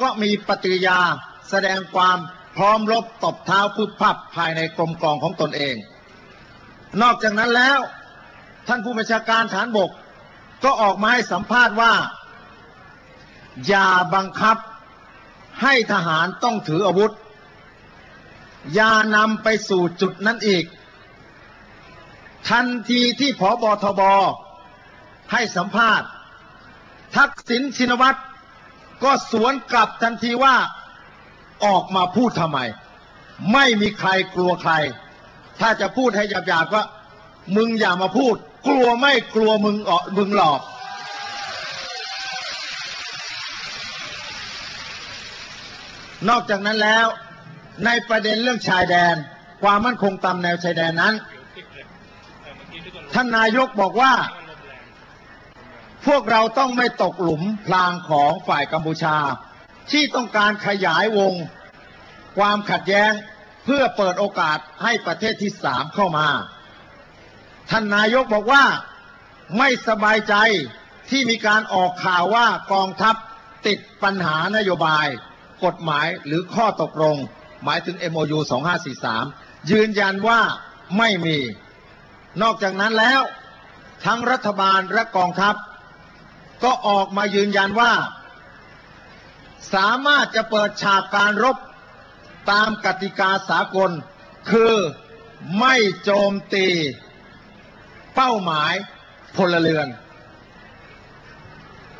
ก็มีปฏิยาแสดงความพร้อมรบตบเท้าพึบพับภายในกรมกองของตนเอง นอกจากนั้นแล้วท่านผู้บัญชาการฐานบก ก็ออกมาให้สัมภาษณ์ว่า อย่าบังคับให้ทหารต้องถืออาวุธ อย่านำไปสู่จุดนั้นอีก ทันทีที่ผอบอทบให้สัมภาษณ์ ทักษิณชินวัตร ก็สวนกลับทันทีว่าออกมาพูดทำไม ไม่มีใครกลัวใคร ถ้าจะพูดให้หยาบๆก็มึงอย่ามาพูด กลัวไม่กลัวมึงออมึงหลอกนอกจากนั้นแล้ว ในประเด็นเรื่องชายแดน ความมั่นคงตามแนวชายแดนนั้น ท่านนายกบอกว่า พวกเราต้องไม่ตกหลุมพรางของฝ่ายกัมพูชา ที่ต้องการขยายวง ความขัดแย้งเพื่อเปิดโอกาสให้ประเทศที่สามเข้ามา ท่านนายกบอกว่าไม่สบายใจที่มีการออกข่าวว่ากองทัพติดปัญหานโยบาย กฎหมายหรือข้อตกลง หมายถึง MOU 2543 ยืนยันว่าไม่มี นอกจากนั้นแล้ว ทั้งรัฐบาลและกองทัพ ก็ออกมายืนยันว่า สามารถจะเปิดฉากการรบตามกติกาสากล คือไม่โจมตี เป้าหมายพลเรือน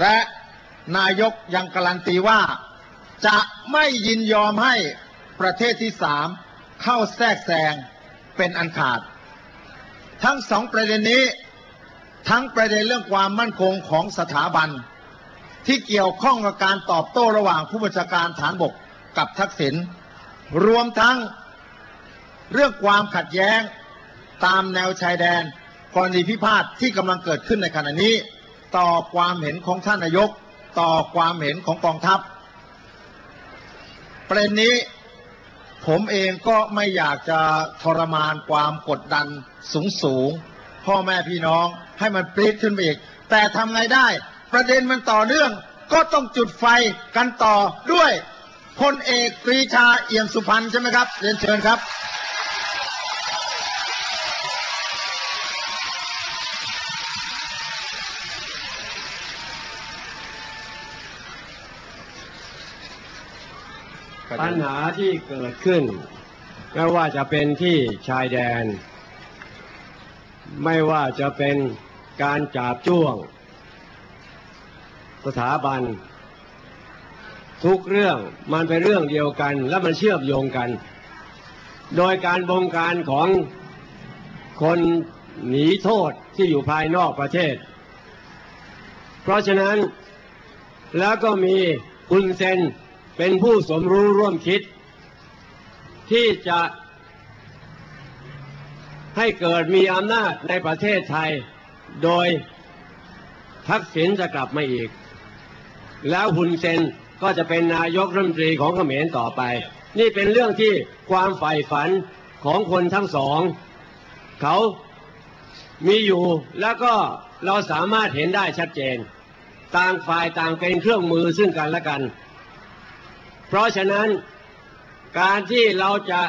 และนายกยังการันตีว่า จะไม่ยินยอมให้ประเทศที่สามเข้าแทรกแซงเป็นอันขาด ทั้งสองประเด็นนี้ ทั้งประเด็นเรื่องความมั่นคงของสถาบัน ที่เกี่ยวข้องกับการตอบโต้ระหว่างผู้บัญชาการฐานบกกับทักษิณรวมทั้งเรื่องความขัดแย้งตามแนวชายแดนกรณีพิพาทที่กำลังเกิดขึ้นในขณะนี้ ต่อความเห็นของท่านนายก ต่อความเห็นของกองทัพ ประเด็นนี้ผมเองก็ไม่อยากจะทรมานความกดดันสูงสูง พ่อแม่พี่น้องให้มันปรีดขึ้นไปอีก แต่ทำไงได้ ประเด็นมันต่อเนื่องก็ต้องจุดไฟกันต่อด้วยพลเอกปรีชาเอี่ยมสุพรรณใช่ไหมครับเรียนเชิญครับ ปัญหาที่เกิดขึ้น ไม่ว่าจะเป็นที่ชายแดน ไม่ว่าจะเป็นการจับจ้วง สถาบัน ทุกเรื่องมันเป็นเรื่องเดียวกัน และมันเชื่อมโยงกัน โดยการบงการของคนหนีโทษที่อยู่ภายนอกประเทศ เพราะฉะนั้นแล้วก็มีคุณเซนเป็นผู้สมรู้ร่วมคิด ที่จะ ให้เกิดมีอำนาจในประเทศไทย โดยทักษิณจะกลับมาอีก แล้วหุนเซนก็จะเป็นนายกรัฐมนตรีของเขมรต่อไป นี่เป็นเรื่องที่ความใฝ่ฝันของคนทั้งสอง เขามีอยู่แล้วก็เราสามารถเห็นได้ชัดเจน ต่างฝ่ายต่างเป็นเครื่องมือซึ่งกันและกัน เพราะฉะนั้นการที่เราจะ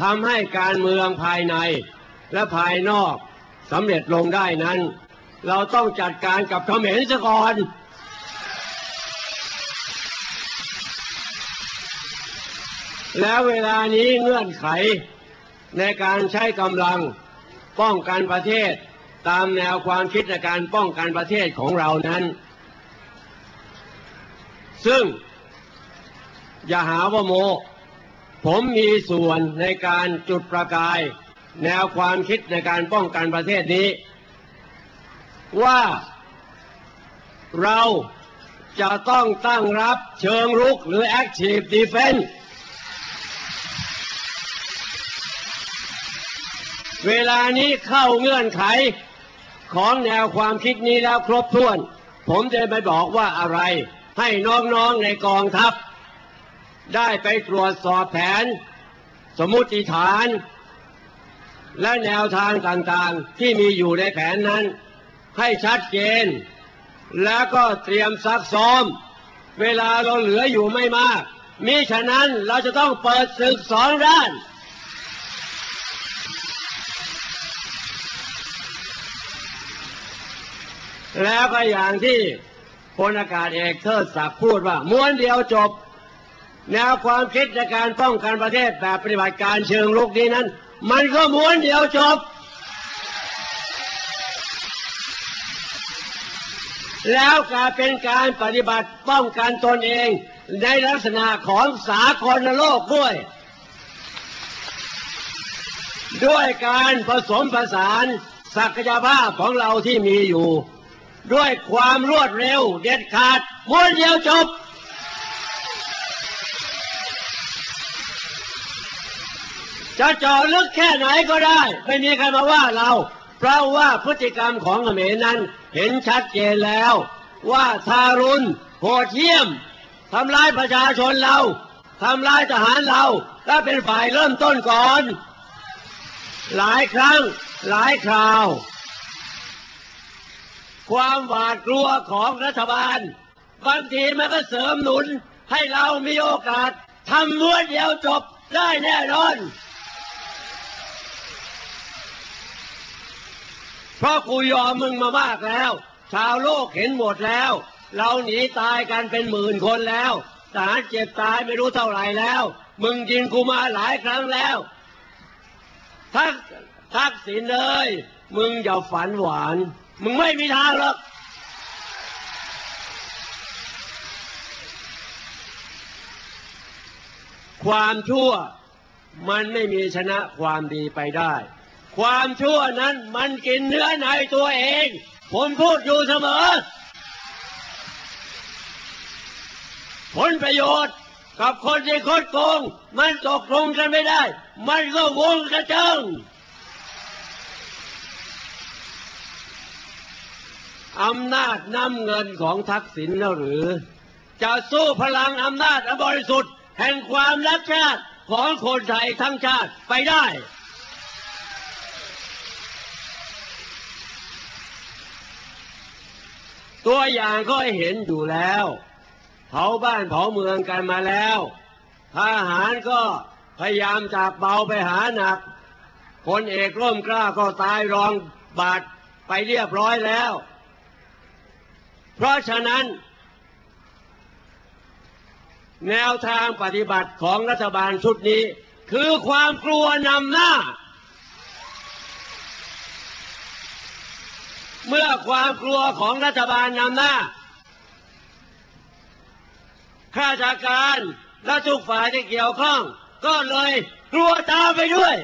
ทำให้การเมืองภายในและภายนอกสำเร็จลงได้นั้น เราต้องจัดการกับเขมรซะก่อน แล้วเวลานี้เงื่อนไขในการใช้กำลังป้องกันประเทศตามแนวความคิดในการป้องกันประเทศของเรานั้น ซึ่งอย่าหาว่าโม ผมมีส่วนในการจุดประกาย แนวความคิดในการป้องกันประเทศนี้ ว่าเราจะต้องตั้งรับเชิงรุกหรือ Active Defense เวลานี้เข้าเงื่อนไขของแนวความคิดนี้แล้วครบถ้วน ผมจะไปบอกว่าอะไรให้น้องๆในกองทัพ ได้ไปตรวจสอบแผน สมมติฐาน และแนวทางต่างๆที่มีอยู่ในแผนนั้น ให้ชัดเจน แล้วก็เตรียมซักซ้อม เวลาเราเหลืออยู่ไม่มากมิฉะนั้นเราจะต้องเปิดศึกสองด้านแล้วก็อย่างที่พลอากาศเอกเทิดศักดิ์พูดว่าม้วนเดียวจบ แนวความคิดในการป้องกันประเทศแบบปฏิบัติการเชิงลุกนี้นั้น มันก็ม้วนเดียวจบ แล้วกลายเป็นการปฏิบัติป้องกันตนเองในลักษณะของสากลโลกด้วย ด้วยการผสมผสานศักยภาพของเราที่มีอยู่ ด้วยความรวดเร็วเด็ดขาดม้วนเดียวจบ จะเจาะลึกแค่ไหนก็ได้ ไม่มีใครมาว่าเรา เพราะว่าพฤติกรรมของเขมรนั้นเห็นชัดเจนแล้ว ว่าทารุณโหดเหี้ยมทำร้ายประชาชนเราทำร้ายทหารเราและเป็นฝ่ายเริ่มต้นก่อน หลายครั้งหลายคราว ความหวาดกลัวของรัฐบาลบางทีมันก็เสริมหนุนให้เรามีโอกาสทำม้วนเดียวจบได้แน่นอน เพ ราะกูยอมมึงมามากแล้ว ชาวโลกเห็นหมดแล้ว เราหนีตายกันเป็นหมื่นคนแล้วทหารเจ็บตายไม่รู้เท่าไหร่แล้ว มึงยิงกูมาหลายครั้งแล้วทักทักสินเลยมึงอย่าฝันหวาน มึงไม่มีทางหรอกความชั่วมันไม่มีชนะความดีไปได้ ความชั่วนั้นมันกินเนื้อในตัวเอง ผมพูดอยู่เสมอ ผลประโยชน์กับคนที่คดโกง มันตกลงกันไม่ได้ มันก็วงกระเจิงอำนาจนำเงินของทักษิณแล้วหรือ จะสู้พลังอำนาจอันบริสุทธิ์ แห่งความรักชาติของคนไทยทั้งชาติไปได้ ตัวอย่างก็เห็นอยู่แล้ว เผาบ้านเผาเมืองกันมาแล้วทหารก็พยายามจากเบาไปหาหนักพลเอกร่มกล้าก็ตายรองบาดไปเรียบร้อยแล้ว เพราะฉะนั้น แนวทางปฏิบัติของรัฐบาลชุดนี้ คือความกลัวนำหน้า เมื่อความกลัวของรัฐบาลนำหน้า ข้าราชการและทุกฝ่ายที่เกี่ยวข้อง ก็เลยกลัวตามไปด้วย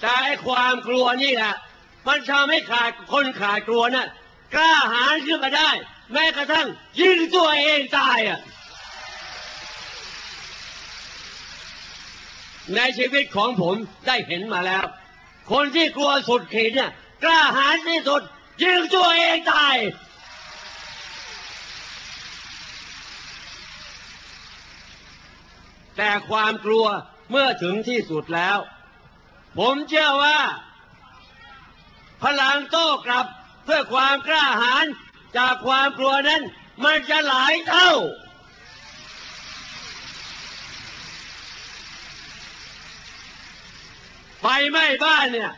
แต่ความกลัวนี่แหละมันทำให้ขาดคนขาดกลัวน่ะกล้าหาญขึ้นมาได้ แม้กระทั่งยิงตัวเองตายอะ ในชีวิตของผมได้เห็นมาแล้ว คนที่กลัวสุดขีดเนี่ยกล้าหาญที่สุดยิงตัวเองตายแต่ความกลัวเมื่อถึงที่สุดแล้ว ผมเชื่อว่า พลังโต้กลับเพื่อความกล้าหาญจากความกลัวนั้น มันจะหลายเท่า ไฟไหม้บ้านเนี่ย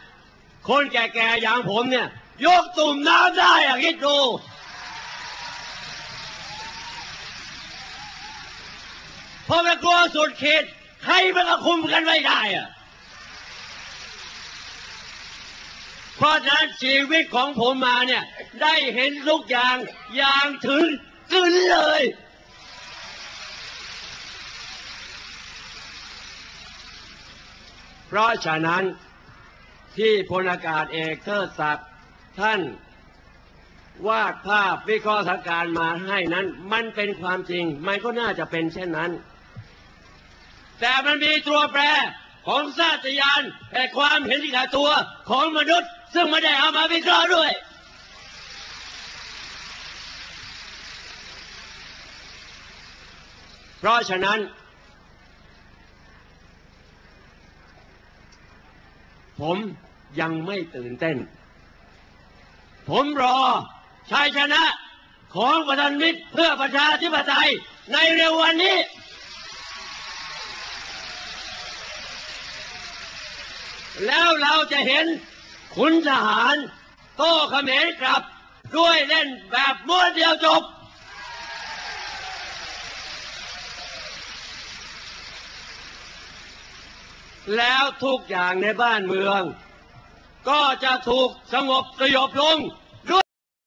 คนแก่ๆอย่างผมเนี่ย ยกตุ่มน้ำได้อะคิดดู เพราะมันกลัวสุดเขตใครมันก็คุมกันไม่ได้อะเพราะฉะนั้นชีวิตของผมมาเนี่ย ได้เห็นทุกอย่างอย่างถึงกึนเลย เพราะฉะนั้นที่พลอากาศเอกเทิดศักดิ์ท่านวาดภาพวิเคราะห์สถานการณ์มาให้นั้น มันเป็นความจริง มันก็น่าจะเป็นเช่นนั้น แต่มันมีตัวแปรของชาติยานแต่ความเห็นที่ขาตัวของมนุษย์ ซึ่งไม่ได้เอามาวิเคราะห์ด้วย เพราะฉะนั้น ผมยังไม่ตื่นเต้น ผมรอชัยชนะของประธานมิตรเพื่อประชาธิปไตยในเร็ววันนี้ แล้วเราจะเห็นขุนทหาร โต้เขมรกลับด้วยเล่นแบบม้วนเดียวจบ แล้วทุกอย่างในบ้านเมือง ก็จะถูกสงบสยบลง